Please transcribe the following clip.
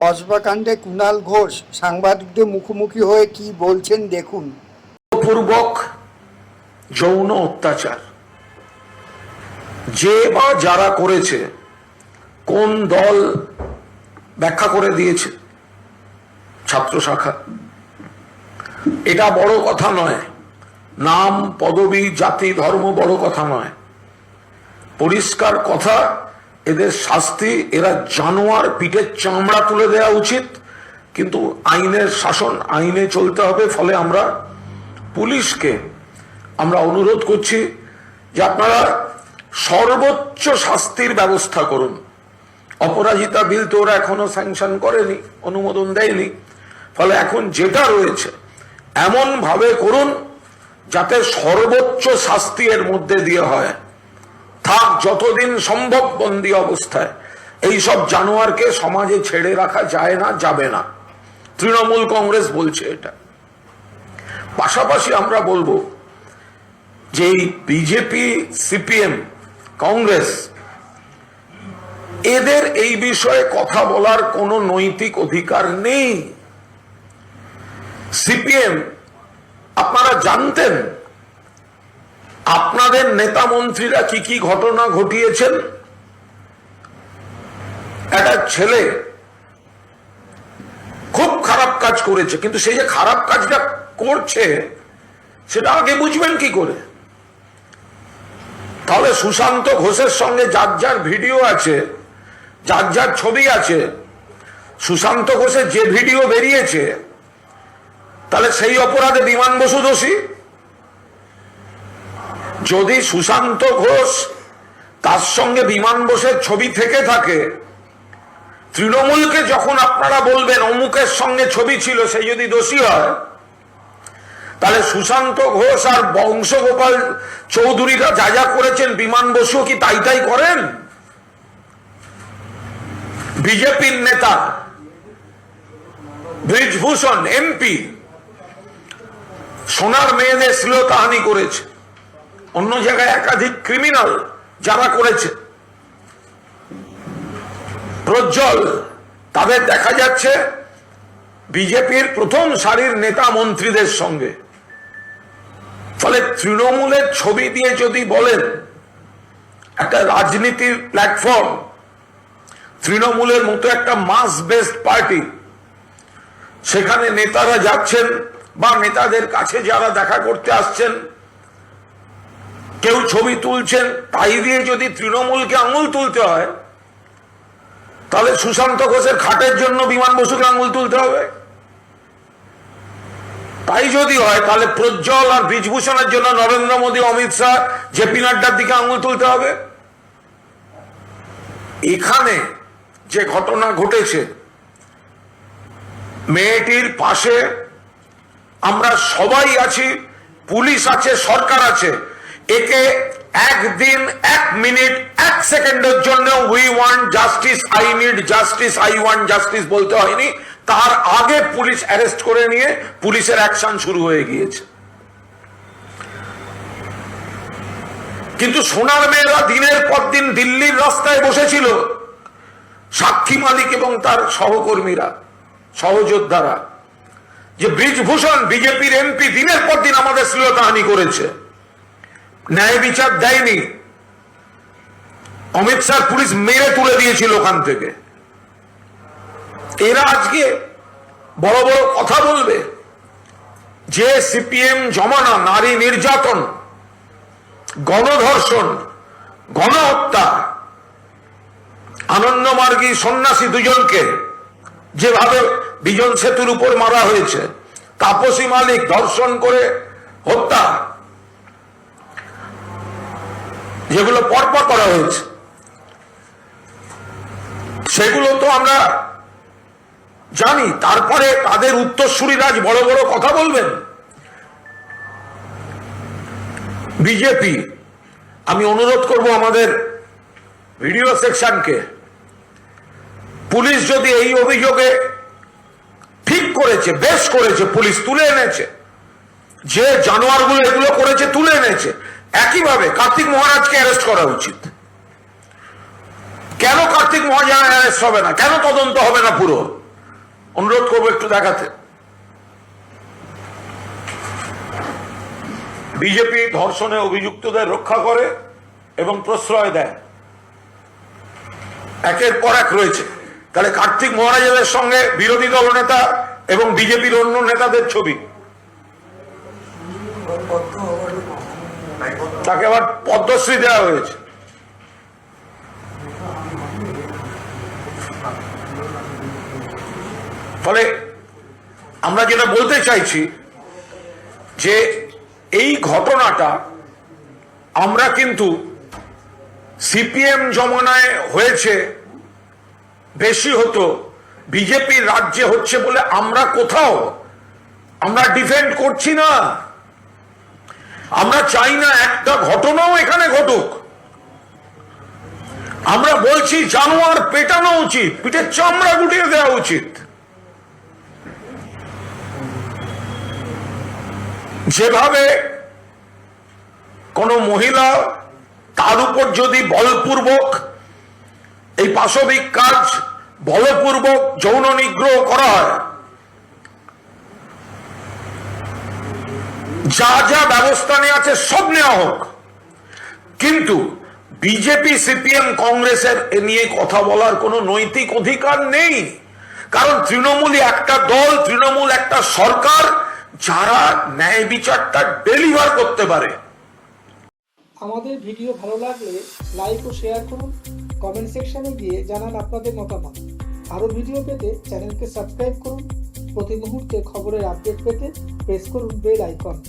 কসবাকাণ্ডে কুণাল ঘোষ সাংবাদিকদের মুখোমুখি হয়ে কি বলছেন দেখুন। যৌন অত্যাচার। যে বা যারা করেছে, কোন দল ব্যাখ্যা করে দিয়েছে? ছাত্র শাখা। এটা বড় কথা নয়। নাম, পদবি, জাতি, ধর্ম বড় কথা নয়। পরিষ্কার কথা এদের শাস্তি, এরা জানোয়ার পিঠের চামড়া তুলে দেওয়া উচিত, কিন্তু আইনের শাসন আইনে চলতে হবে, ফলে আমরা পুলিশকে আমরা অনুরোধ করছি যে আপনারা সর্বোচ্চ শাস্তির ব্যবস্থা করুন। অপরাজিতা বিল তো ওরা এখনও স্যাংশন করেনি, অনুমোদন দেয়নি, ফলে এখন যেটা রয়েছে এমন ভাবে করুন যাতে সর্বোচ্চ শাস্তি এর মধ্যে দিয়ে হয়। থাক যতদিন সম্ভব বন্দি অবস্থায়। এই সব জানোয়ারকে সমাজে ছেড়ে রাখা যায় না, যাবে না। তৃণমূল কংগ্রেস বলছে এটা। পাশাপাশি আমরা বলব যে এই বিজেপি, সিপিএম, কংগ্রেস, এদের এই বিষয়ে কথা বলার কোনো নৈতিক অধিকার নেই। সিপিএম, আপনারা জানতেন আপনাদের নেতা মন্ত্রীরা কি কি ঘটনা ঘটিয়েছেন? একটা ছেলে খুব খারাপ কাজ করেছে, কিন্তু সেই যে খারাপ কাজটা করছে, সেটা আগে বুঝবেন কি করে? তাহলে সুশান্ত ঘোষের সঙ্গে যার যার ভিডিও আছে, যার যার ছবি আছে, সুশান্ত ঘোষের যে ভিডিও বেরিয়েছে, তাহলে সেই অপরাধে বিমান বসু দোষী? যদি সুশান্ত ঘোষ তার সঙ্গে বিমান বসের ছবি থেকে থাকে, তৃণমূলকে যখন আপনারা বলবেন অমুকের সঙ্গে ছবি ছিল, সে যদি দোষী হয়, তাহলে সুশান্ত ঘোষ আর বংশগোপাল চৌধুরীরা যা যা করেছেন, বিমান বসু কি তাই তাই করেন? বিজেপির নেতা, ব্রিজভূষণ, এমপি, সোনার মেয়েদের শ্লীলতাহানি করেছে। অন্য জায়গায় একাধিক ক্রিমিনাল যারা করেছে। প্রজ্জ্বল, তাদের দেখা যাচ্ছে বিজেপির প্রথম সারির নেতা মন্ত্রীদের সঙ্গে। ফলে তৃণমূলের ছবি দিয়ে যদি বলেন, একটা রাজনীতির প্ল্যাটফর্ম তৃণমূলের মতো একটা মাস বেসড পার্টি সেখানে নেতারা যাচ্ছেন বা নেতাদের কাছে যারা দেখা করতে আসছেন কেউ ছবি তুলছেন, তাই দিয়ে যদি তৃণমূলকে আঙুল তুলতে হয়, তাহলে সুশান্ত ঘোষের খাটের জন্য বিমান বসুকে আঙুল তুলতে হবে। তাই যদি হয়, তাহলে প্রজ্জ্বল আর ব্রিজভূষণের জন্য নরেন্দ্র মোদী, অমিত শাহ, জেপি নাড্ডার দিকে আঙুল তুলতে হবে। এখানে যে ঘটনা ঘটেছে, মেয়েটির পাশে আমরা সবাই আছি, পুলিশ আছে, সরকার আছে একে একদিন, এক মিনিট, এক সেকেন্ডের জন্য we want justice I need justice I want justice বলতে হয়নি। তার আগে পুলিশ অ্যারেস্ট করে নিয়ে পুলিশের অ্যাকশন শুরু হয়ে গিয়েছে। কিন্তু সোনার মেয়েরা দিনের পর দিন দিল্লির রাস্তায় বসেছিল। সাক্ষী মালিক এবং তার সহকর্মীরা, সহযোদ্ধারা। যে ব্রিজভূষণ বিজেপির এমপি দিনের পর দিন আমাদের শ্লীলতাহানি করেছে। ন্যায় বিচার দেয়নি। অমিত শাহ পুলিশ মেরে তুলে দিয়েছিল ওখান থেকে। এরা আজকে বড় বড় কথা বলবে। যে সিপিএম জমানা, নারী নির্যাতন, গণধর্ষণ, গণহত্যা, আনন্দমার্গী সন্ন্যাসী দুজনকে যেভাবে বিজন সেতুর উপর মারা হয়েছে, তাপসী মালিক ধর্ষণ করে হত্যা যেগুলো পরপর করা হয়েছে। সেগুলো তো আমরা জানি। তারপরে তাদের উত্তরসূরিরাজ বড় বড় কথা বলবেন। বিজেপি আমি অনুরোধ করব আমাদের ভিডিও সেকশনকে। পুলিশ যদি এই অভিযোগে ঠিক করেছে, বেশ করেছে, পুলিশ তুলে এনেছে। যে জানোয়ারগুলো এগুলো করেছে, তুলে এনেছে। একইভাবে কার্তিক মহারাজকে অ্যারেস্ট করা উচিত। কেন কার্তিক মহারাজ অ্যারেস্ট হবে না? কেন তদন্ত হবে না পুরো? অনুরোধ করব একটু দেখাতে। বিজেপি ধর্ষণে অভিযুক্তদের রক্ষা করে এবং প্রশ্রয় দেয়। একের পর এক রয়েছে। তাহলে কার্তিক মহারাজের সঙ্গে বিরোধী দল নেতা এবং বিজেপির অন্য নেতাদের ছবি। তাকে আবার পদ্মশ্রী দেওয়া হয়েছে। ফলে আমরা যেটা বলতে চাইছি যে এই ঘটনাটা আমরা কিন্তু সিপিএম জমানায় হয়েছে, বেশি হতো, বিজেপির রাজ্যে হচ্ছে বলে আমরা কোথাও আমরা ডিফেন্ড করছি না। আমরা চাই না একটা ঘটনাও এখানে ঘটুক। আমরা বলছি জানোয়ার পেটানো উচিত পিঠের চামড়া গুটিয়ে দেওয়া উচিত। যেভাবে কোন মহিলা তার উপর যদি বলপূর্বক এই পাশবিক কাজ বলপূর্বক যৌন নিগ্রহ করা হয় যা যা ব্যবস্থা নেওয়া আছে সব নেওয়া হোক। কিন্তু বিজেপি, সিপিএম, কংগ্রেসের এ নিয়ে কথা বলার কোনো নৈতিক অধিকার নেই। কারণ তৃণমূলই একটা দল, তৃণমূল একটা সরকার, যারা ন্যায় বিচারটা ডেলিভার করতে পারে। আমাদের ভিডিও ভালো লাগলে লাইক ও শেয়ার করুন। কমেন্ট সেকশনে গিয়ে জানান আপনাদের মতামত। আরও ভিডিও পেতে চ্যানেলকে সাবস্ক্রাইব করুন। প্রতি মুহূর্তে খবরের আপডেট পেতে প্রেস করুন বেল আইকন